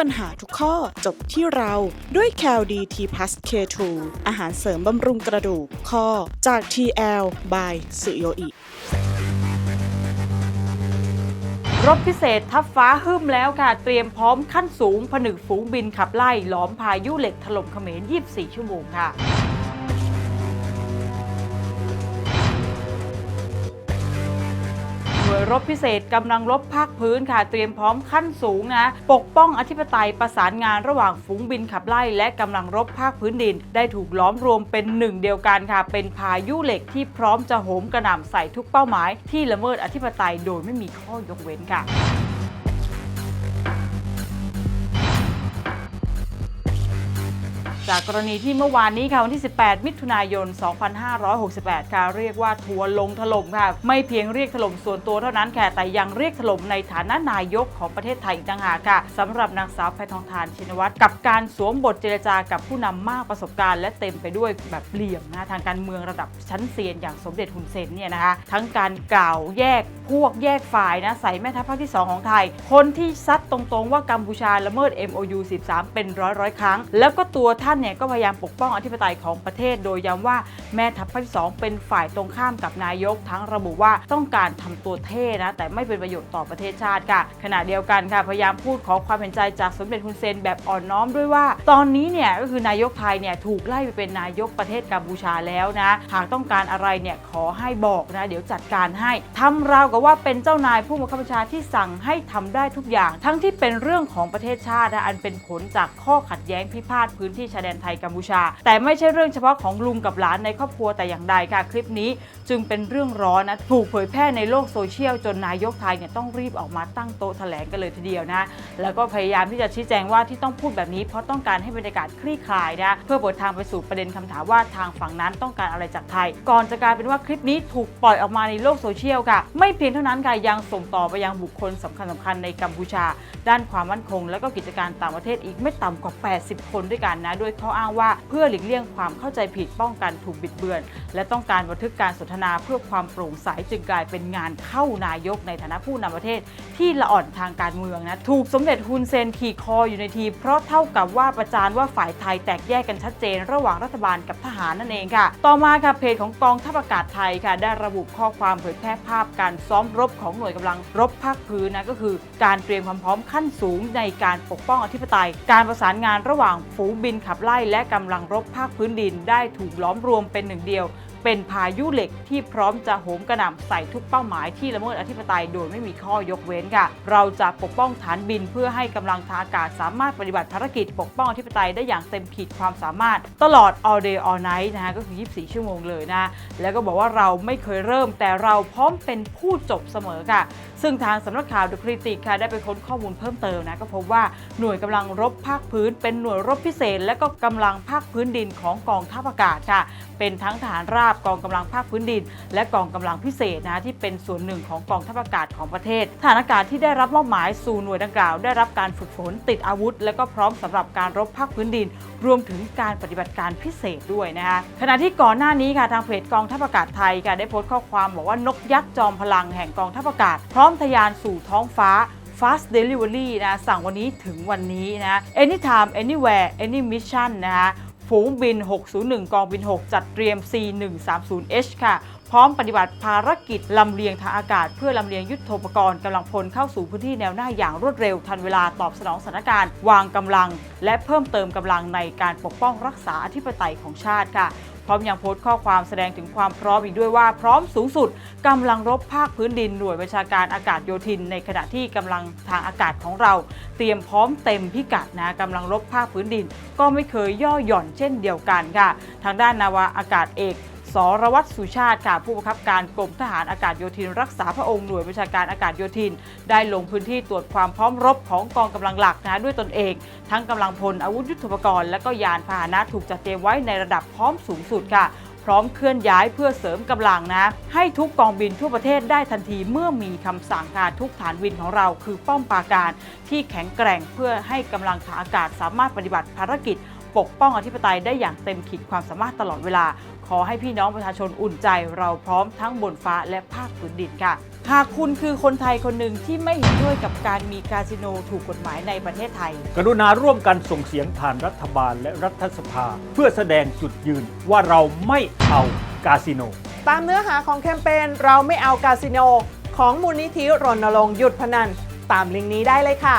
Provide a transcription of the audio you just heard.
ปัญหาทุกข้อจบที่เราด้วย c a l d t p l u s K2 อาหารเสริมบำรุงกระดูกข้อจาก TL by สุโยอิรบพิเศษทับฟ้าหึมแล้วค่ะ เตรียมพร้อมขั้นสูงผนึกฝูงบินขับไล่ หลอมพายุเหล็กถล่มเขมร 24 ชั่วโมงค่ะ วยรบพิเศษกำลังรบภาคพื้นค่ะ เตรียมพร้อมขั้นสูงนะปกป้องอธิปไตยประสานงานระหว่างฝูงบินขับไล่และกำลังรบภาคพื้นดิน ได้ถูกล้อมรวมเป็นหนึ่งเดียวกันค่ะ เป็นพายุเหล็กที่พร้อมจะโหมกระหน่ำใส่ทุกเป้าหมาย ที่ละเมิดอธิปไตยโดยไม่มีข้อยกเว้นค่ะ จากกรณีที่เมื่อวานนี้ค่ะวันที่ 18 มิถุนายน 2568 ค่ะเรียกว่าทัวร์ลงถล่มค่ะ ไม่เพียงเรียกถล่มส่วนตัวเท่านั้นค่ะแต่ยังเรียกถล่มในฐานะนายกของประเทศไทยอีกต่างหากค่ะสำหรับนางสาวแพทองทานชินวัตรกับการสวมบทเจรจากับผู้นำมากประสบการณ์ และเต็มไปด้วยแบบเหลี่ยมนะทางการเมืองระดับชั้นเซียนอย่างสมเด็จฮุนเซนเนี่ยนะคะทั้งการกล่าวแยกพวกแยกฝ่ายนะใส่แม่ทัพภาคที่ 2 ของไทย คนที่ซัดตรงๆว่ากัมพูชาละเมิด MOU 13 เป็นร้อยร้อยๆครั้ง แล้วก็ตัวท่านเนี่ยก็พยายามปกป้องอธิปไตยของประเทศ โดยย้ำว่าแม่ทัพภาคที่2เป็นฝ่ายตรงข้ามกับนายก ทั้งระบุว่าต้องการทำตัวเท่นะ แต่ไม่เป็นประโยชน์ต่อประเทศชาติค่ะ ขณะเดียวกันค่ะ พยายามพูดขอความเห็นใจจากสมเด็จฮุนเซนแบบอ่อนน้อมด้วยว่า ตอนนี้เนี่ยก็คือนายกไทยเนี่ยถูกไล่ไปเป็นนายกประเทศกัมพูชาแล้วนะหากต้องการอะไรเนี่ยขอให้บอกนะ เดี๋ยวจัดการให้ทำราวกับว่าเป็นเจ้านายผู้บังคับบัญชาที่สั่งให้ทำได้ทุกอย่าง ทั้งที่เป็นเรื่องของประเทศชาตินะอันเป็นผลจากข้อขัดแย้งพิพาทพื้นที่ชายแดนไทยกัมพูชา แต่ไม่ใช่เรื่องเฉพาะของลุงกับหลานในครอบครัวแต่อย่างใดค่ะ คลิปนี้จึงเป็นเรื่องร้อนนะถูกเผยแพร่ในโลกโซเชียลจนนายกไทยเนี่ยต้องรีบออกมาตั้งโต๊ะแถลงกันเลยทีเดียวนะแล้วก็พยายามที่จะชี้แจงว่าที่ต้องพูดแบบนี้เพราะต้องการให้บรรยากาศคลี่คลายนะเพื่อเปิดทางไปสู่ประเด็นคำถามว่าทางฝั่งนั้นต้องการอะไรจากไทย ก่อนจะกลายเป็นว่าคลิปนี้ถูกปล่อยออกมาในโลกโซเชียลค่ะ ไม่เพียงเท่านั้นค่ะยังส่งต่อไปยังบุคคลสำคัญสคัญๆในกัมพูชา ด้านความมั่นคง และก็กิจการต่างประเทศอีกไม่ต่ำกว่า 80 คนด้วยกันนะโดยเขาอ้างว่า เพื่อหลีกเลี่ยงความเข้าใจผิดป้องกันถูกบิดเบือน และต้องการบันทึกการสนทนาเพื่อความโปร่งใสจึงกลายเป็นงานเข้านายกในฐานะผู้นำประเทศ ที่ละอ่อนทางการเมืองนะถูกสมเด็จฮุนเซนขี่คออยู่ในทีเพราะเท่ากับว่าประจานว่าฝ่ายไทยแตกแยกกันชัดเจน ระหว่างรัฐบาลกับทหารนั่นเองค่ะ ต่อมาค่ะเพจของกองทัพอากาศไทยค่ะ ได้ระบุข้อความเผยแพร่ภาพการซ้อมรบของหน่วยกำลังรบภาคพื้นนะก็คือการเตรียมความพร้อมขั้นสูงในการปกป้องอธิปไตย การประสานงานระหว่างฝูงบินขับไล่และกำลังรบภาคพื้นดินได้ถูกล้อมรวมเป็นหนึ่งเดียว เป็นพายุเหล็กที่พร้อมจะโหมกระหน่ำใส่ทุกเป้าหมายที่ละเมิดอธิปไตยโดยไม่มีข้อยกเว้นค่ะ เราจะปกป้องฐานบินเพื่อให้กำลังทางอากาศสามารถปฏิบัติภารกิจปกป้องอธิปไตยได้อย่างเต็มขีดความสามารถ ตลอด all day all night นะฮะก็คือ 24 ชั่วโมงเลยนะ แล้วก็บอกว่าเราไม่เคยเริ่ม แต่เราพร้อมเป็นผู้จบเสมอค่ะ ซึ่งทางสำนักข่าวดูคริติกค่ะได้ไปค้นข้อมูลเพิ่มเติมนะก็พบว่าหน่วยกำลังรบภาคพื้น เป็นหน่วยรบพิเศษ และก็กำลังภาคพื้นดินของกองทัพอากาศค่ะ เป็นทั้งทหารราบกองกำลังภาคพื้นดิน และกองกำลังพิเศษนะที่เป็นส่วนหนึ่งของกองทัพอากาศของประเทศทหารอากาศที่ได้รับมอบหมายสู่หน่วยดังกล่าว ได้รับการฝึกฝนติดอาวุธ และก็พร้อมสำหรับการรบภาคพื้นดิน รวมถึงการปฏิบัติการพิเศษด้วยนะคะขณะที่ก่อนหน้านี้ค่ะทางเพจกองทัพอากาศไทยค่ะได้โพสต์ข้อความบอกว่านกยักษ์จอมพลังแห่งกองทัพอากาศ พร้อมทะยานสู่ท้องฟ้า Fast Delivery นะสั่งวันนี้ถึงวันนี้นะ Anytime Anywhere Any Mission นะคะ ฝูงบิน 601 กองบิน 6 จัดเตรียม C130H ค่ะ พร้อมปฏิบัติภารกิจลำเลียงทางอากาศ เพื่อลำเลียงยุทโธปกรณ์กำลังพลเข้าสู่พื้นที่แนวหน้าอย่างรวดเร็วทันเวลาตอบสนองสถานการณ์ วางกำลัง และเพิ่มเติมกำลังในการปกป้องรักษาอธิปไตยของชาติค่ะ พร้อมยังโพสต์ข้อความแสดงถึงความพร้อมอีกด้วยว่า พร้อมสูงสุดกำลังรบภาคพื้นดินหน่วยประชาการอากาศโยธิน ในขณะที่กำลังทางอากาศของเรา เตรียมพร้อมเต็มพิกัดนะกำลังรบภาคพื้นดิน ก็ไม่เคยย่อหย่อนเช่นเดียวกันค่ะ ทางด้านนาวาอากาศเอก สรวัตรสุชาติค่ะ ผู้บังคับการกรมทหารอากาศโยธิน รักษาพระองค์หน่วยบัญชาการอากาศโยธิน ได้ลงพื้นที่ตรวจความพร้อมรบของกองกำลังหลักนะด้วยตนเอง ทั้งกำลังพลอาวุธยุทโธปกรณ์และก็ยานพาหนะถูกจัดเตรียมไว้ในระดับพร้อมสูงสุดค่ะพร้อมเคลื่อนย้ายเพื่อเสริมกำลังนะ ให้ทุกกองบินทั่วประเทศได้ทันทีเมื่อมีคำสั่งค่ะทุกฐานบินของเรา คือป้อมปราการที่แข็งแกร่งเพื่อให้กำลังทางอากาศสามารถปฏิบัติภารกิจ ปกป้องอธิปไตยได้อย่างเต็มขีดความสามารถตลอดเวลา ขอให้พี่น้องประชาชนอุ่นใจเราพร้อมทั้งบนฟ้าและภาคพื้นดินค่ะหากคุณคือคนไทยคนหนึ่งที่ไม่เห็นด้วยกับการมีคาสิโนถูกกฎหมายในประเทศไทย กรุณาร่วมกันส่งเสียงผ่านรัฐบาลและรัฐสภา เพื่อแสดงจุดยืนว่าเราไม่เอากาสิโน ตามเนื้อหาของแคมเปญเราไม่เอาคาสิโน ของมูลนิธิรณรงค์หยุดพนัน ตามลิงก์นี้ได้เลยค่ะ